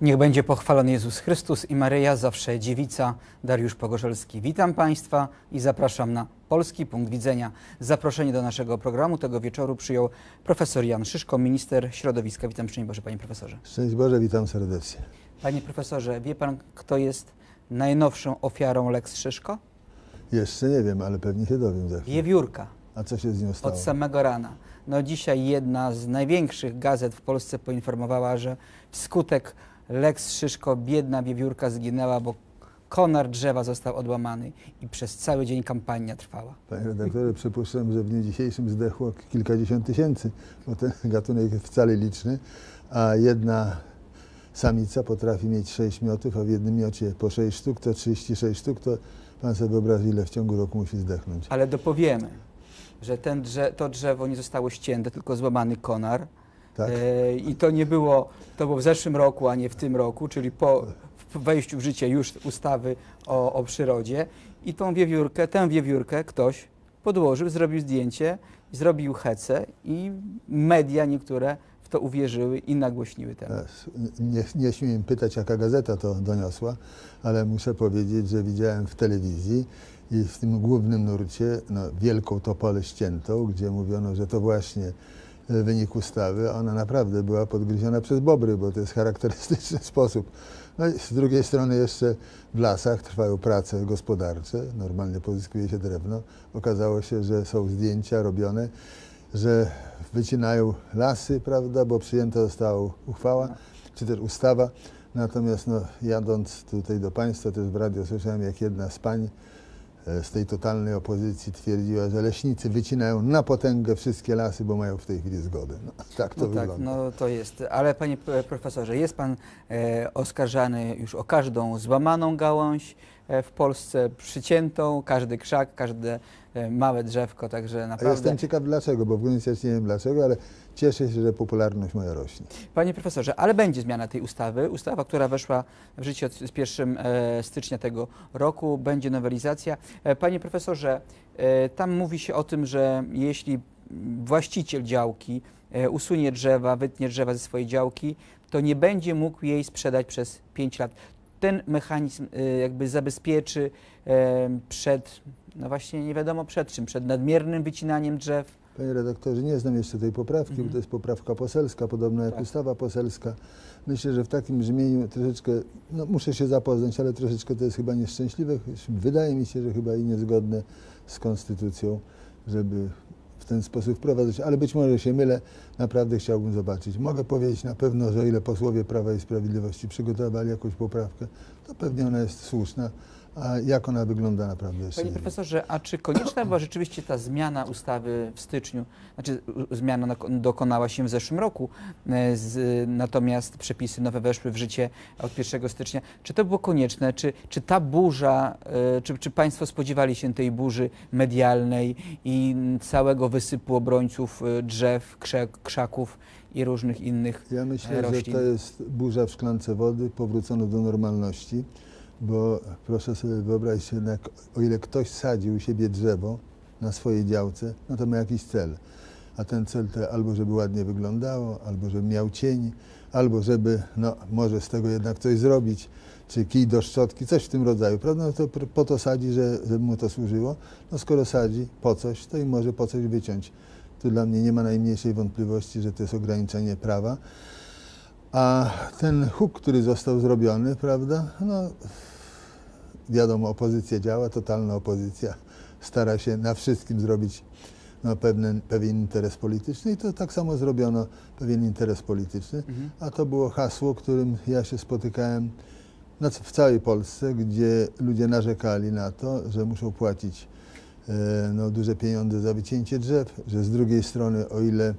Niech będzie pochwalony Jezus Chrystus i Maryja, zawsze dziewica, Dariusz Pogorzelski. Witam Państwa i zapraszam na Polski Punkt Widzenia. Zaproszenie do naszego programu tego wieczoru przyjął profesor Jan Szyszko, minister środowiska. Witam szczęść Boże, Panie Profesorze. Szczęść Boże, witam serdecznie. Panie Profesorze, wie Pan, kto jest najnowszą ofiarą Lex Szyszko? Jeszcze nie wiem, ale pewnie się dowiem za chwilę. Wiewiórka. A co się z nią stało? Od samego rana. No dzisiaj jedna z największych gazet w Polsce poinformowała, że wskutek Lex Szyszko biedna wiewiórka zginęła, bo konar drzewa został odłamany i przez cały dzień kampania trwała. Panie redaktorze, przypuszczam, że w dniu dzisiejszym zdechło kilkadziesiąt tysięcy, bo ten gatunek jest wcale liczny, a jedna samica potrafi mieć sześć miotów, a w jednym miocie po sześć sztuk, to 36 sztuk, to pan sobie wyobrazi, ile w ciągu roku musi zdechnąć. Ale dopowiemy, że ten drze to drzewo nie zostało ścięte, tylko złamany konar. Tak? E, I to nie było, to było w zeszłym roku, a nie w tym roku, czyli po wejściu w życie już ustawy o, o przyrodzie. I tą wiewiórkę, tę wiewiórkę ktoś podłożył, zrobił zdjęcie, zrobił hece i media niektóre w to uwierzyły i nagłośniły temat. Nie, nie śmiem pytać, jaka gazeta to doniosła, ale muszę powiedzieć, że widziałem w telewizji i w tym głównym nurcie no, wielką topolę ściętą, gdzie mówiono, że to właśnie wynik ustawy, ona naprawdę była podgryziona przez bobry, bo to jest charakterystyczny sposób. No i z drugiej strony jeszcze w lasach trwają prace gospodarcze, normalnie pozyskuje się drewno. Okazało się, że są zdjęcia robione, że wycinają lasy, prawda, bo przyjęta została uchwała, czy też ustawa. Natomiast no, jadąc tutaj do Państwa, też w radio słyszałem, jak jedna z pań z tej totalnej opozycji twierdziła, że leśnicy wycinają na potęgę wszystkie lasy, bo mają w tej chwili zgodę. No, tak to No tak, wygląda. no to jest. Ale panie profesorze, jest pan e, oskarżany już o każdą złamaną gałąź e, w Polsce, przyciętą, każdy krzak, każde e, małe drzewko, także A naprawdę. jestem ciekaw dlaczego, bo w gruncie rzeczy nie wiem dlaczego, ale cieszę się, że popularność moja rośnie. Panie profesorze, ale będzie zmiana tej ustawy. Ustawa, która weszła w życie od, z 1 e, stycznia tego roku, będzie nowelizacja. E, Panie profesorze, e, tam mówi się o tym, że jeśli właściciel działki e, usunie drzewa, wytnie drzewa ze swojej działki, to nie będzie mógł jej sprzedać przez 5 lat. Ten mechanizm e, jakby zabezpieczy e, przed, no właśnie nie wiadomo przed czym, przed nadmiernym wycinaniem drzew. Panie redaktorze, nie znam jeszcze tej poprawki, Mhm. bo to jest poprawka poselska, podobna jak Tak. ustawa poselska. Myślę, że w takim brzmieniu troszeczkę, no muszę się zapoznać, ale troszeczkę to jest chyba nieszczęśliwe. Wydaje mi się, że chyba i niezgodne z konstytucją, żeby ten sposób wprowadzać, ale być może się mylę, naprawdę chciałbym zobaczyć. Mogę powiedzieć na pewno, że ile posłowie Prawa i Sprawiedliwości przygotowali jakąś poprawkę, to pewnie ona jest słuszna, a jak ona wygląda naprawdę Panie profesorze, a czy konieczna była rzeczywiście ta zmiana ustawy w styczniu? Znaczy zmiana doko- dokonała się w zeszłym roku, e, z, natomiast przepisy nowe weszły w życie od 1 stycznia. Czy to było konieczne? Czy, czy ta burza, e, czy, czy Państwo spodziewali się tej burzy medialnej i całego wysypu obrońców e, drzew, krzak, krzaków i różnych innych? Ja myślę, że roślin. to jest burza w szklance wody, powrócono do normalności, bo proszę sobie wyobrazić, jednak o ile ktoś sadzi u siebie drzewo na swojej działce, no to ma jakiś cel. A ten cel to albo żeby ładnie wyglądało, albo żeby miał cień, albo żeby, no może z tego jednak coś zrobić, czy kij do szczotki, coś w tym rodzaju, prawda? No to po to sadzi, że, żeby mu to służyło. No skoro sadzi po coś, to i może po coś wyciąć. Tu dla mnie nie ma najmniejszej wątpliwości, że to jest ograniczenie prawa. A ten huk, który został zrobiony, prawda, no wiadomo, opozycja działa, totalna opozycja. Stara się na wszystkim zrobić no, pewien, pewien interes polityczny i to tak samo zrobiono pewien interes polityczny, Mhm. a to było hasło, którym ja się spotykałem na, w całej Polsce, gdzie ludzie narzekali na to, że muszą płacić e, no, duże pieniądze za wycięcie drzew, że z drugiej strony, o ile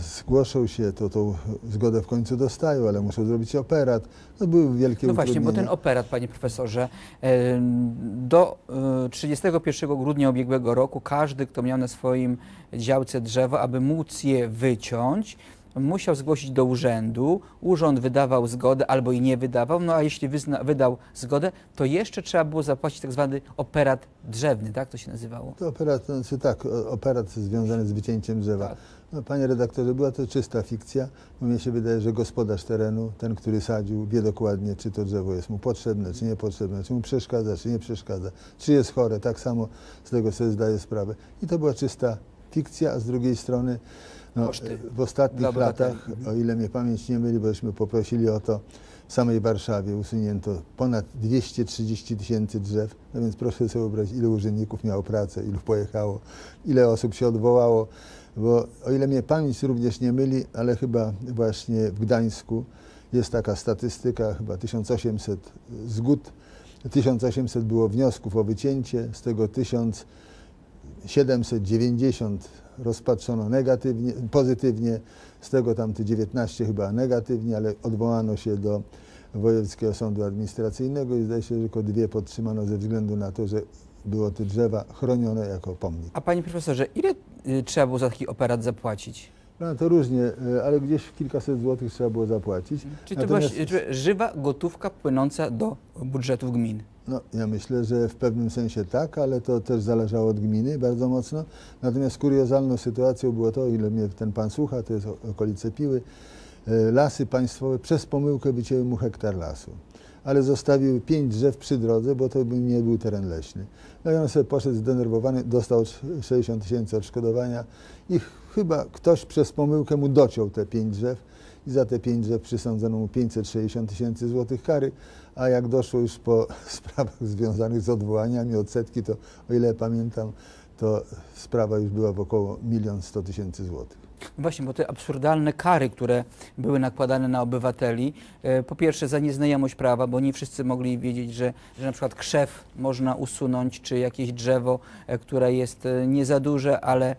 zgłoszą się, to tą zgodę w końcu dostają, ale muszą zrobić operat. No były wielkie No właśnie, bo ten operat, panie profesorze, em, do e, 31 grudnia ubiegłego roku każdy, kto miał na swoim działce drzewo, aby móc je wyciąć, musiał zgłosić do urzędu. Urząd wydawał zgodę albo i nie wydawał, no a jeśli wyzna, wydał zgodę, to jeszcze trzeba było zapłacić tak zwany operat drzewny, tak to się nazywało? To operat, znaczy tak, operat związany z wycięciem drzewa. Tak. No, panie redaktorze, była to czysta fikcja, bo mnie się wydaje, że gospodarz terenu, ten, który sadził, wie dokładnie, czy to drzewo jest mu potrzebne, czy niepotrzebne, czy mu przeszkadza, czy nie przeszkadza, czy jest chore, tak samo z tego sobie zdaję sprawę. I to była czysta fikcja, a z drugiej strony no, w ostatnich latach, o ile mnie pamięć nie myli, bośmy poprosili o to, w samej Warszawie usunięto ponad 230 tysięcy drzew, no więc proszę sobie wyobrazić, ile urzędników miało pracę, ilu pojechało, ile osób się odwołało, bo o ile mnie pamięć również nie myli, ale chyba właśnie w Gdańsku jest taka statystyka, chyba 1800 zgód, 1800 było wniosków o wycięcie, z tego 1790 rozpatrzono negatywnie, pozytywnie, z tego tam te 19 chyba negatywnie, ale odwołano się do Wojewódzkiego Sądu Administracyjnego i zdaje się, że tylko dwie podtrzymano ze względu na to, że było te drzewa chronione jako pomnik. A panie profesorze, ile y, trzeba było za taki operat zapłacić? No to różnie, e, ale gdzieś kilkaset złotych trzeba było zapłacić. Czy to była Natomiast- ży- żywa gotówka płynąca do budżetów gmin? No, ja myślę, że w pewnym sensie tak, ale to też zależało od gminy bardzo mocno. Natomiast kuriozalną sytuacją było to, ile mnie ten pan słucha, to jest okolice Piły, lasy państwowe przez pomyłkę wycięły mu hektar lasu. Ale zostawiły pięć drzew przy drodze, bo to by nie był teren leśny. No i on sobie poszedł zdenerwowany, dostał sz- 60 tysięcy odszkodowania i ch- chyba ktoś przez pomyłkę mu dociął te pięć drzew i za te pięć drzew przysądzono mu 560 tysięcy złotych kary, a jak doszło już po sprawach związanych z odwołaniami odsetki, to o ile pamiętam, to sprawa już była w około 1 100 tysięcy złotych. Właśnie, bo te absurdalne kary, które były nakładane na obywateli, e, po pierwsze za nieznajomość prawa, bo nie wszyscy mogli wiedzieć, że, że na przykład krzew można usunąć, czy jakieś drzewo, e, które jest e, nie za duże, ale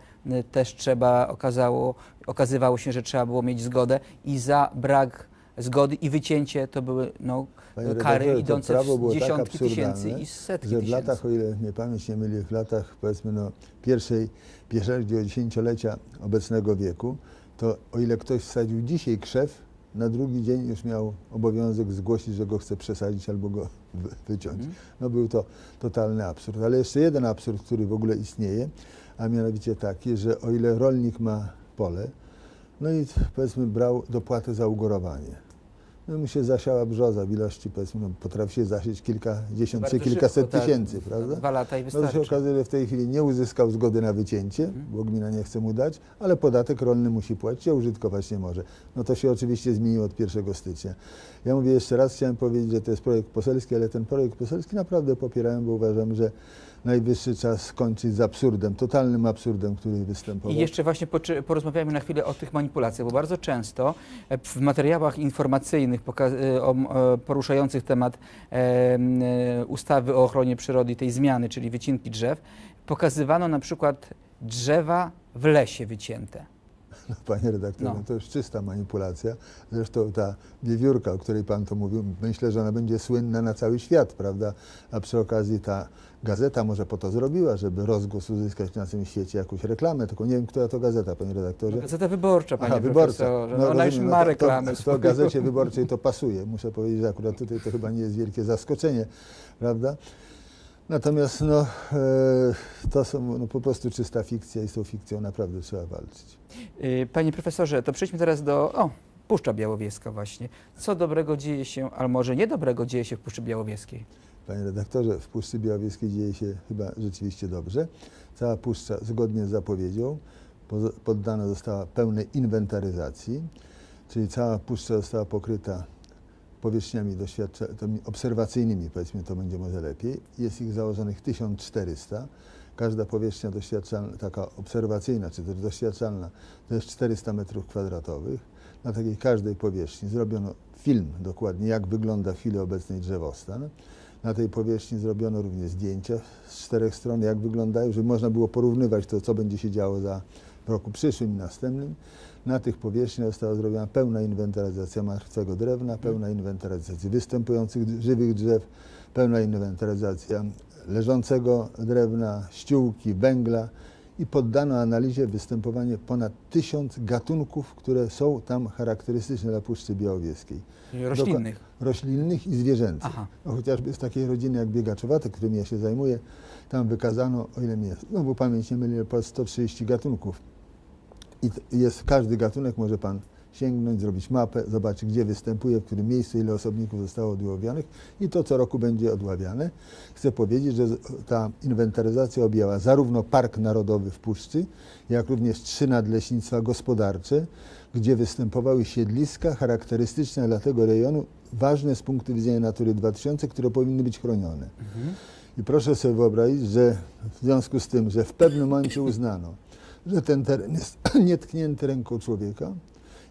też trzeba, okazało, okazywało się, że trzeba było mieć zgodę i za brak zgody i wycięcie to były no, Panie kary idące w tak dziesiątki tysięcy absurdalne, i setki że w tysięcy. latach, o ile mnie pamięć nie myli, w latach powiedzmy no, pierwszej, pierwszego dziesięciolecia obecnego wieku, to o ile ktoś wsadził dzisiaj krzew, na drugi dzień już miał obowiązek zgłosić, że go chce przesadzić albo go wy- wyciąć. Mhm. No był to totalny absurd. Ale jeszcze jeden absurd, który w ogóle istnieje, a mianowicie taki, że o ile rolnik ma pole, no i powiedzmy brał dopłatę za ugorowanie. No mu się zasiała brzoza w ilości, powiedzmy, no, potrafi się zasieć kilkadziesiąt Bardzo czy kilkaset szybko, tak. tysięcy, prawda? Dwa lata i No to się wystarczy. okazuje, że w tej chwili nie uzyskał zgody na wycięcie, Mhm. bo gmina nie chce mu dać, ale podatek rolny musi płacić, a użytkować nie może. No to się oczywiście zmieniło od 1 stycznia. Ja mówię jeszcze raz, chciałem powiedzieć, że to jest projekt poselski, ale ten projekt poselski naprawdę popierałem, bo uważam, że najwyższy czas skończyć z absurdem, totalnym absurdem, który występował. I jeszcze właśnie porozmawiamy na chwilę o tych manipulacjach, bo bardzo często e, w materiałach informacyjnych e, e, poruszających temat ustawy o ochronie przyrody i tej zmiany, czyli wycinki drzew, pokazywano na przykład drzewa w lesie wycięte. No, panie redaktorze, No. to już czysta manipulacja. Zresztą ta wiewiórka, o której pan to mówił, myślę, że ona będzie słynna na cały świat, prawda? A przy okazji ta gazeta może po to zrobiła, żeby rozgłos uzyskać na całym świecie jakąś reklamę, tylko nie wiem, która to gazeta, panie redaktorze. No, Gazeta Wyborcza, panie Aha, profesorze. No, No, ona już rozumiem, ma no to- reklamę To, to swoją. gazecie wyborczej to pasuje. Muszę powiedzieć, że akurat tutaj to chyba nie jest wielkie zaskoczenie, prawda? Natomiast no, e, to są no, po prostu czysta fikcja i z tą fikcją naprawdę trzeba walczyć. Y, Panie profesorze, to przejdźmy teraz do o, Puszcza Białowieska właśnie. Co dobrego dzieje się, albo może niedobrego dzieje się w Puszczy Białowieskiej? Panie redaktorze, w Puszczy Białowieskiej dzieje się chyba rzeczywiście dobrze. Cała puszcza zgodnie z zapowiedzią poddana została pełnej inwentaryzacji, czyli cała puszcza została pokryta powierzchniami doświadcza- tymi obserwacyjnymi, powiedzmy to będzie może lepiej. Jest ich założonych 1400. Każda powierzchnia doświadczalna, taka obserwacyjna czy też doświadczalna, to jest 400 metrów kwadratowych. Na takiej każdej powierzchni zrobiono film dokładnie, jak wygląda w chwili obecnej drzewostan. Na tej powierzchni zrobiono również zdjęcia z czterech stron, jak wyglądają, żeby można było porównywać to, co będzie się działo za w roku przyszłym i następnym. Na tych powierzchniach została zrobiona pełna inwentaryzacja martwego drewna, pełna inwentaryzacja występujących żywych drzew, pełna inwentaryzacja leżącego drewna, ściółki, węgla i poddano analizie występowanie ponad tysiąc gatunków, które są tam charakterystyczne dla Puszczy Białowieskiej Roślinnych. roślinnych i zwierzęcych. Aha. No, chociażby z takiej rodziny jak biegaczowate, którymi ja się zajmuję, tam wykazano, o ile mnie znowu pamięć nie myli, ponad 130 gatunków i jest każdy gatunek, może pan sięgnąć, zrobić mapę, zobaczyć gdzie występuje, w którym miejscu, ile osobników zostało odłowionych i to co roku będzie odławiane. Chcę powiedzieć, że ta inwentaryzacja objęła zarówno Park Narodowy w Puszczy, jak również trzy nadleśnictwa gospodarcze, gdzie występowały siedliska charakterystyczne dla tego rejonu, ważne z punktu widzenia Natury 2000, które powinny być chronione. I proszę sobie wyobrazić, że w związku z tym, że w pewnym momencie uznano, że ten teren jest nietknięty ręką człowieka.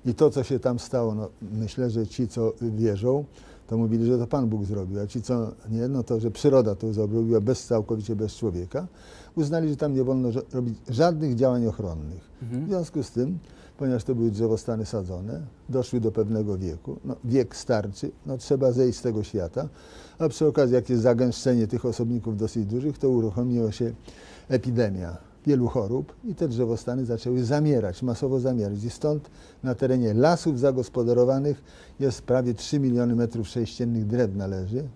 I to, co się tam stało, no, myślę, że ci, co wierzą, to mówili, że to Pan Bóg zrobił, a ci, co nie, no to, że przyroda to zrobiła bez, całkowicie bez człowieka, uznali, że tam nie wolno robić żadnych działań ochronnych. W związku z tym, ponieważ to były drzewostany sadzone, doszły do pewnego wieku, no, wiek starczy, no, trzeba zejść z tego świata, a przy okazji, jak jest zagęszczenie tych osobników dosyć dużych, to uruchomiła się epidemia wielu chorób i te drzewostany zaczęły zamierać, masowo zamierać. I stąd na terenie lasów zagospodarowanych jest prawie 3 miliony metrów sześciennych drewna leży,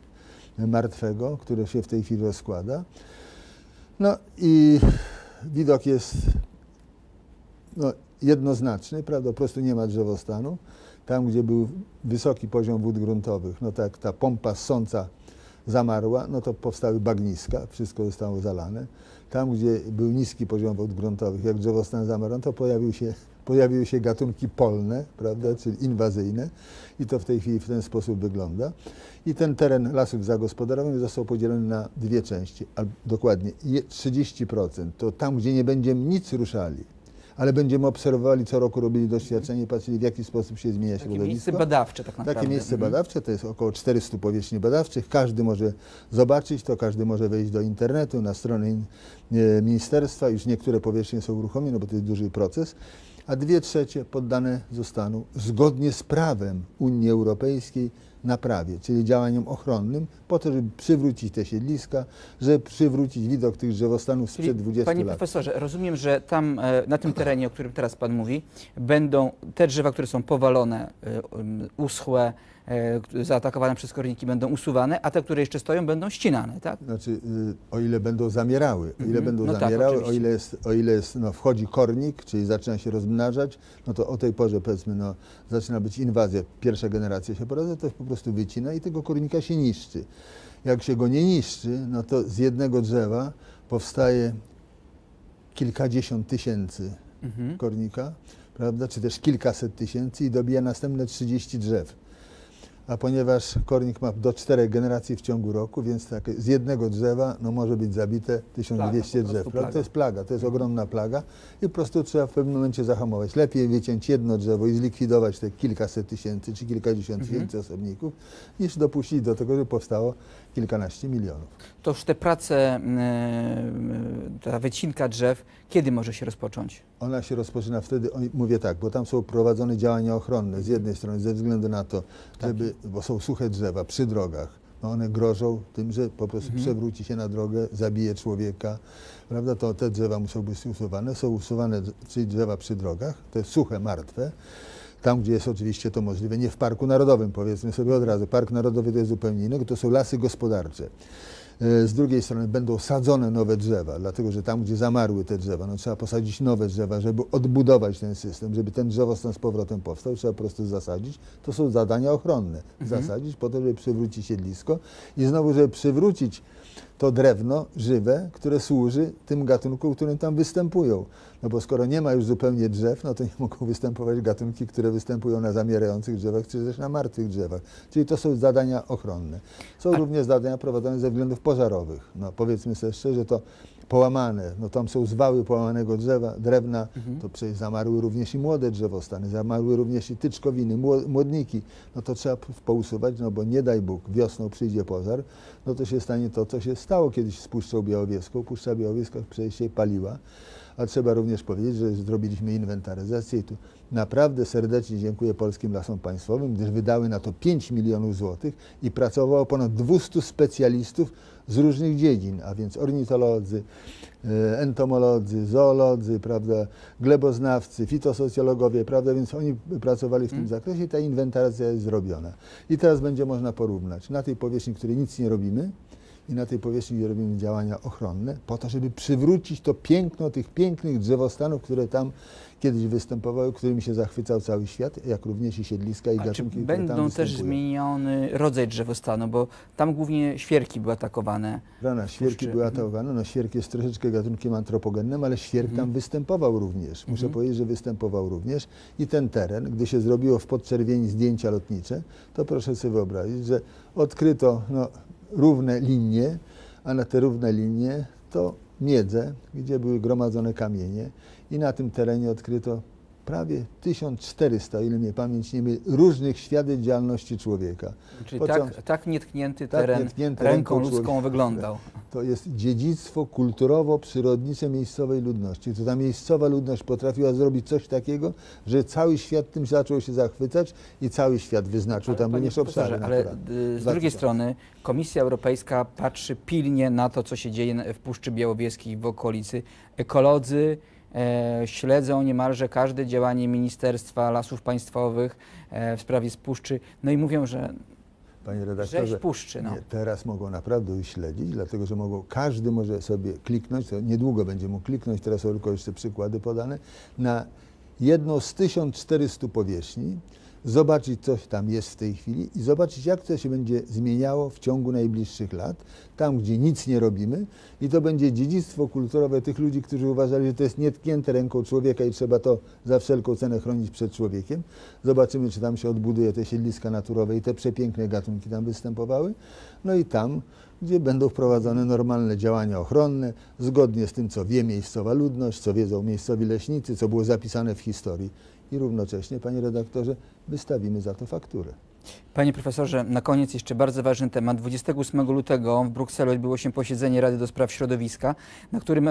martwego, które się w tej chwili rozkłada. No i widok jest no, jednoznaczny, prawda, po prostu nie ma drzewostanu. Tam, gdzie był wysoki poziom wód gruntowych, no tak ta pompa ssąca zamarła, no to powstały bagniska, wszystko zostało zalane. Tam, gdzie był niski poziom wód gruntowych, jak drzewostan zamarł, no to pojawił się, pojawiły się gatunki polne, prawda, czyli inwazyjne i to w tej chwili w ten sposób wygląda. I ten teren lasów zagospodarowanych został podzielony na dwie części, a dokładnie je- 30% to tam, gdzie nie będziemy nic ruszali, ale będziemy obserwowali, co roku robili doświadczenie, patrzyli w jaki sposób się zmienia Takie środowisko. miejsce badawcze tak naprawdę. Takie miejsce Mhm. badawcze to jest około 400 powierzchni badawczych. Każdy może zobaczyć to, każdy może wejść do internetu, na stronę e, ministerstwa. Już niektóre powierzchnie są uruchomione, bo to jest duży proces. A dwie trzecie poddane zostaną zgodnie z prawem Unii Europejskiej naprawie, czyli działaniom ochronnym, po to, żeby przywrócić te siedliska, żeby przywrócić widok tych drzewostanów Czyli, sprzed 20 Panie lat. profesorze, rozumiem, że tam e, na tym terenie, o którym teraz Pan mówi, będą te drzewa, które są powalone, e, um, uschłe, zaatakowane przez korniki, będą usuwane, a te, które jeszcze stoją, będą ścinane, tak? Znaczy, y, o ile będą zamierały, o ile Mhm. będą No tak, zamierały, o oczywiście. ile, jest, o ile jest, no, wchodzi kornik, czyli zaczyna się rozmnażać, no to o tej porze powiedzmy, no, zaczyna być inwazja, pierwsza generacja się poradza, to po prostu wycina i tego kornika się niszczy. Jak się go nie niszczy, no to z jednego drzewa powstaje kilkadziesiąt tysięcy Mhm. kornika, prawda, czy też kilkaset tysięcy i dobija następne 30 drzew. A ponieważ kornik ma do czterech generacji w ciągu roku, więc tak, z jednego drzewa no, może być zabite 1200 Plaga, drzew. Prawda? plaga. To jest plaga, to jest ogromna plaga i po prostu trzeba w pewnym momencie zahamować. Lepiej wyciąć jedno drzewo i zlikwidować te kilkaset tysięcy czy kilkadziesiąt Mhm. tysięcy osobników, niż dopuścić do tego, żeby powstało kilkanaście milionów. To już te prace, m, m, ta wycinka drzew, kiedy może się rozpocząć? Ona się rozpoczyna wtedy, mówię tak, bo tam są prowadzone działania ochronne z jednej strony ze względu na to, żeby, bo są suche drzewa przy drogach, no one grożą tym, że po prostu Mhm. przewróci się na drogę, zabije człowieka, prawda, to te drzewa muszą być usuwane, są usuwane, czyli drzewa przy drogach, to jest suche, martwe, tam, gdzie jest oczywiście to możliwe, nie w Parku Narodowym, powiedzmy sobie od razu, Park Narodowy to jest zupełnie innego, to są lasy gospodarcze. E, Z drugiej strony będą sadzone nowe drzewa, dlatego że tam, gdzie zamarły te drzewa, no trzeba posadzić nowe drzewa, żeby odbudować ten system, żeby ten drzewostan z powrotem powstał, trzeba po prostu zasadzić. To są zadania ochronne. Mhm. Zasadzić po to, żeby przywrócić siedlisko i znowu, żeby przywrócić to drewno żywe, które służy tym gatunkom, które tam występują. No bo skoro nie ma już zupełnie drzew, no to nie mogą występować gatunki, które występują na zamierających drzewach, czy też na martwych drzewach. Czyli to są zadania ochronne. Są A- również zadania prowadzone ze względów pożarowych. No powiedzmy sobie szczerze, to połamane, no tam są zwały połamanego drzewa, drewna, Mhm. to przecież zamarły również i młode drzewostany, zamarły również i tyczkowiny, mło- młodniki. No to trzeba pousuwać, no bo nie daj Bóg, wiosną przyjdzie pożar, no to się stanie to, co się stało kiedyś z Puszczą Białowieską. Puszcza Białowieska przecież się paliła, a trzeba również powiedzieć, że zrobiliśmy inwentaryzację i tu naprawdę serdecznie dziękuję Polskim Lasom Państwowym, gdyż wydały na to 5 milionów złotych i pracowało ponad 200 specjalistów z różnych dziedzin, a więc ornitolodzy, e, entomolodzy, zoolodzy, prawda, gleboznawcy, fitosocjologowie, prawda, więc oni pracowali w tym Mm. zakresie i ta inwentaryzacja jest zrobiona. I teraz będzie można porównać na tej powierzchni, której nic nie robimy, i na tej powierzchni robimy działania ochronne, po to, żeby przywrócić to piękno tych pięknych drzewostanów, które tam kiedyś występowały, którymi się zachwycał cały świat, jak również i siedliska i A czy gatunki, tam będą też występują. zmieniony rodzaj drzewostanu, bo tam głównie świerki były atakowane. Rana, świerki Puszczy. były Mhm. atakowane. No, świerk jest troszeczkę gatunkiem antropogennym, ale świerk Mhm. tam występował również. Muszę Mhm. powiedzieć, że występował również. I ten teren, gdy się zrobiło w podczerwieni zdjęcia lotnicze, to proszę sobie wyobrazić, że odkryto no, równe linie, a na te równe linie to miedze, gdzie były gromadzone kamienie i na tym terenie odkryto prawie 1400, o ile mnie pamięć nie myli, różnych świadectw działalności człowieka. Czyli tak, tak nietknięty tak teren nietknięty ręką ręką ludzką wyglądał. To jest dziedzictwo kulturowo-przyrodnicze miejscowej ludności. To ta miejscowa ludność potrafiła zrobić coś takiego, że cały świat tym zaczął się zachwycać i cały świat wyznaczył Ale tam również obszary ale y, z drugiej strony Komisja Europejska patrzy pilnie na to, co się dzieje w Puszczy Białowieskiej w okolicy. Ekolodzy śledzą niemalże każde działanie Ministerstwa Lasów Państwowych e, w sprawie z Puszczy. No i mówią, że Panie redaktorze, Puszczy. No. nie, teraz mogą naprawdę już śledzić, dlatego że mogą, każdy może sobie kliknąć, to niedługo będzie mógł kliknąć, teraz są tylko jeszcze przykłady podane, na jedną z 1400 powierzchni, zobaczyć, co tam jest w tej chwili i zobaczyć, jak to się będzie zmieniało w ciągu najbliższych lat, tam, gdzie nic nie robimy i to będzie dziedzictwo kulturowe tych ludzi, którzy uważali, że to jest nietknięte ręką człowieka i trzeba to za wszelką cenę chronić przed człowiekiem. Zobaczymy, czy tam się odbuduje te siedliska naturowe i te przepiękne gatunki tam występowały. No i tam, gdzie będą wprowadzone normalne działania ochronne, zgodnie z tym, co wie miejscowa ludność, co wiedzą miejscowi leśnicy, co było zapisane w historii. I równocześnie, panie redaktorze, wystawimy za to fakturę. Panie profesorze, na koniec jeszcze bardzo ważny temat. 28 lutego w Brukseli odbyło się posiedzenie Rady do Spraw Środowiska, na którym,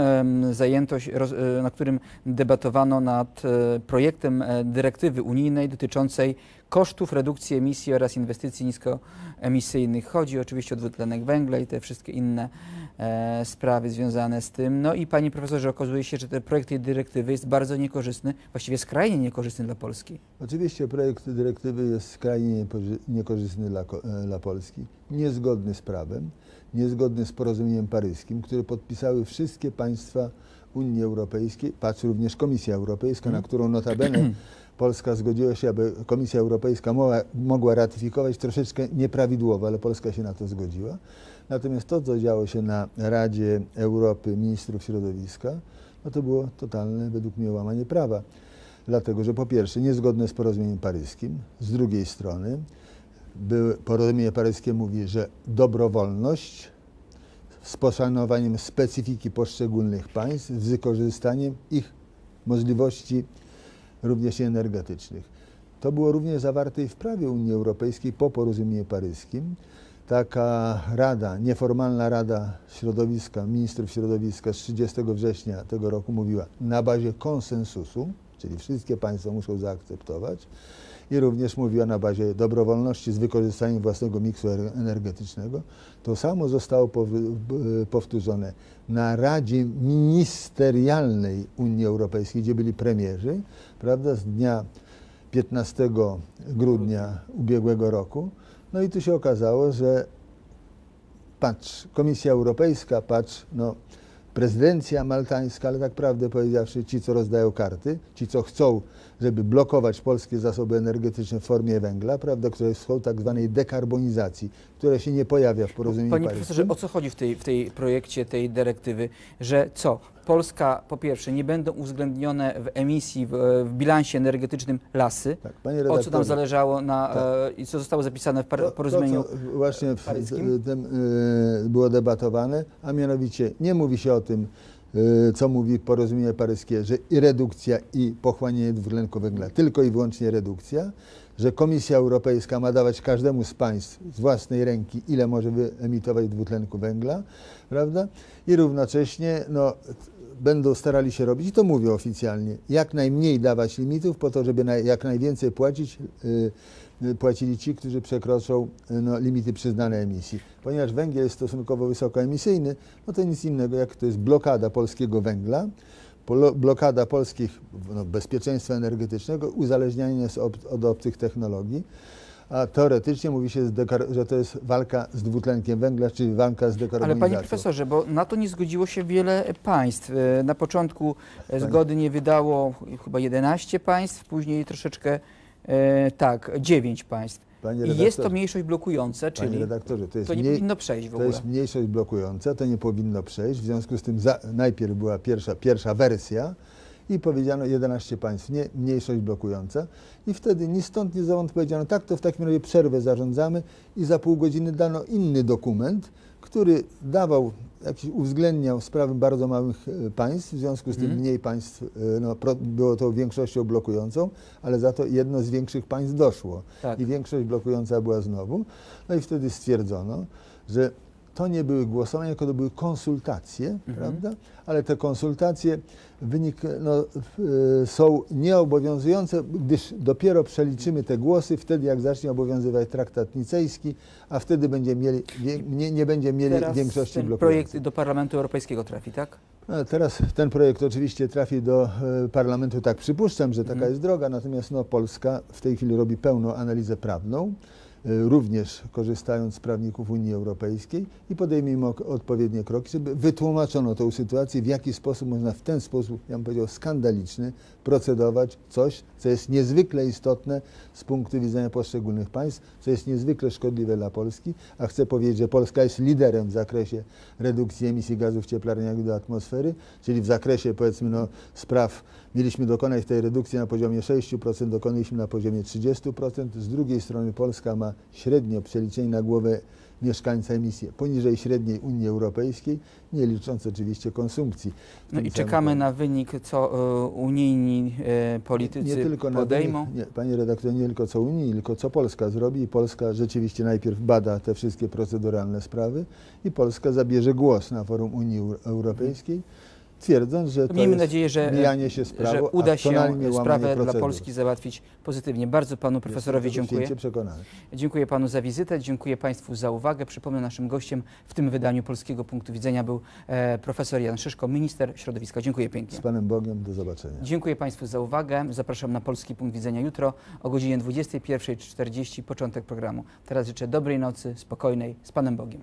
zajęto e, na którym debatowano nad e, projektem e, dyrektywy unijnej dotyczącej kosztów redukcji emisji oraz inwestycji niskoemisyjnych. Chodzi oczywiście o dwutlenek węgla i te wszystkie inne sprawy związane z tym. No i panie profesorze, okazuje się, że ten projekt tej dyrektywy jest bardzo niekorzystny, właściwie skrajnie niekorzystny dla Polski. Oczywiście projekt dyrektywy jest skrajnie niekorzystny dla, e, dla Polski, niezgodny z prawem, niezgodny z porozumieniem paryskim, które podpisały wszystkie państwa Unii Europejskiej, patrz również Komisja Europejska, na którą notabene Polska zgodziła się, aby Komisja Europejska mogła, ratyfikować troszeczkę nieprawidłowo, ale Polska się na to zgodziła. Natomiast to, co działo się na Radzie Europy Ministrów Środowiska, no to było totalne, według mnie, łamanie prawa. Dlatego, że po pierwsze niezgodne z porozumieniem paryskim, z drugiej strony były, porozumienie paryskie mówi, że dobrowolność z poszanowaniem specyfiki poszczególnych państw, z wykorzystaniem ich możliwości również i energetycznych. To było również zawarte i w prawie Unii Europejskiej po porozumieniu paryskim. Taka rada, nieformalna rada środowiska, ministrów środowiska z 30 września tego roku mówiła na bazie konsensusu, czyli wszystkie państwa muszą zaakceptować, i również mówiła na bazie dobrowolności z wykorzystaniem własnego miksu er- energetycznego. To samo zostało powtórzone na Radzie Ministerialnej Unii Europejskiej, gdzie byli premierzy, prawda, z dnia 15 grudnia ubiegłego roku. No i tu się okazało, że patrz, Komisja Europejska, patrz, no, prezydencja maltańska, ale tak prawdę powiedziawszy, ci, co rozdają karty, ci, co chcą, żeby blokować polskie zasoby energetyczne w formie węgla, prawda, które są tak zwanej dekarbonizacji, która się nie pojawia w porozumieniu Panie paryskim. profesorze, o co chodzi w tej, w tej projekcie tej dyrektywy? Że co? Polska po pierwsze nie będą uwzględnione w emisji, w, w bilansie energetycznym lasy. Tak, O co tam zależało na, Tak. e, i co zostało zapisane w par- To- porozumieniu? To, co właśnie w paryskim? tym y, było debatowane, a mianowicie nie mówi się o tym, y, co mówi porozumienie paryskie, że i redukcja, i pochłanianie dwutlenku węgla, tylko i wyłącznie redukcja, że Komisja Europejska ma dawać każdemu z państw z własnej ręki, ile może wyemitować dwutlenku węgla, prawda? I równocześnie no, będą starali się robić, i to mówią oficjalnie, jak najmniej dawać limitów po to, żeby jak najwięcej płacić, y, y, płacili ci, którzy przekroczą y, no, limity przyznane emisji. Ponieważ węgiel jest stosunkowo wysokoemisyjny, no to nic innego jak to jest blokada polskiego węgla, blokada polskich no, bezpieczeństwa energetycznego, uzależnianie nas od, od obcych technologii. a teoretycznie mówi się, że to jest walka z dwutlenkiem węgla, czyli walka z Ale dekarbonizacją. panie profesorze, bo na to nie zgodziło się wiele państw. E, Na początku e, zgody nie wydało chyba 11 państw, później troszeczkę e, tak, 9 państw. Panie I jest to mniejszość blokujące, Panie czyli redaktorze, to to nie mniej, powinno przejść w to ogóle. jest mniejszość blokująca, to nie powinno przejść. W związku z tym za, najpierw była pierwsza, pierwsza wersja i powiedziano 11 państw, nie mniejszość blokująca. I wtedy ni stąd, ni zowąd powiedziano, tak, to w takim razie przerwę zarządzamy i za pół godziny dano inny dokument, który dawał, jakiś, uwzględniał sprawy bardzo małych e, państw, w związku z tym Mhm. mniej państw, e, no, było to większością blokującą, ale za to jedno z większych państw doszło Tak. i większość blokująca była znowu. No i wtedy stwierdzono, że to nie były głosowania, tylko to były konsultacje, Mhm. prawda? Ale te konsultacje wynik, no, y, są nieobowiązujące, gdyż dopiero przeliczymy te głosy wtedy, jak zacznie obowiązywać traktat nicejski, a wtedy będziemy mieli, nie, nie będziemy mieli Teraz większości ten blokującej. projekt do Parlamentu Europejskiego trafi, tak? No, teraz ten projekt oczywiście trafi do e, parlamentu, tak przypuszczam, że taka Mhm. jest droga, natomiast no, Polska w tej chwili robi pełną analizę prawną, również korzystając z prawników Unii Europejskiej i podejmijmy odpowiednie kroki, żeby wytłumaczono tą sytuację, w jaki sposób można w ten sposób, ja bym powiedział, skandaliczny, procedować coś, co jest niezwykle istotne z punktu widzenia poszczególnych państw, co jest niezwykle szkodliwe dla Polski, a chcę powiedzieć, że Polska jest liderem w zakresie redukcji emisji gazów cieplarnianych do atmosfery, czyli w zakresie powiedzmy no, spraw mieliśmy dokonać tej redukcji na poziomie 6%, dokonaliśmy na poziomie 30%. Z drugiej strony Polska ma średnio przeliczenie na głowę mieszkańca emisję poniżej średniej Unii Europejskiej, nie licząc oczywiście konsumpcji. No i czekamy na wynik, co e, unijni e, politycy nie tylko na podejmą. wynik, nie, panie redaktorze, nie tylko co Unii, tylko co Polska zrobi. I Polska rzeczywiście najpierw bada te wszystkie proceduralne sprawy i Polska zabierze głos na forum Unii Euro- Europejskiej, twierdząc, że to Miejmy jest nadzieję, że, mijanie się z prawą, że uda się sprawę dla. Polski załatwić pozytywnie. Bardzo panu profesorowi dziękuję. przekonany. Dziękuję panu za wizytę, dziękuję państwu za uwagę. Przypomnę, naszym gościem w tym wydaniu Polskiego Punktu Widzenia był e, profesor Jan Szyszko, minister środowiska. Dziękuję pięknie. Z Panem Bogiem, do zobaczenia. Dziękuję Państwu za uwagę. Zapraszam na Polski Punkt Widzenia jutro o godzinie 21.40, początek programu. Teraz życzę dobrej nocy, spokojnej, z Panem Bogiem.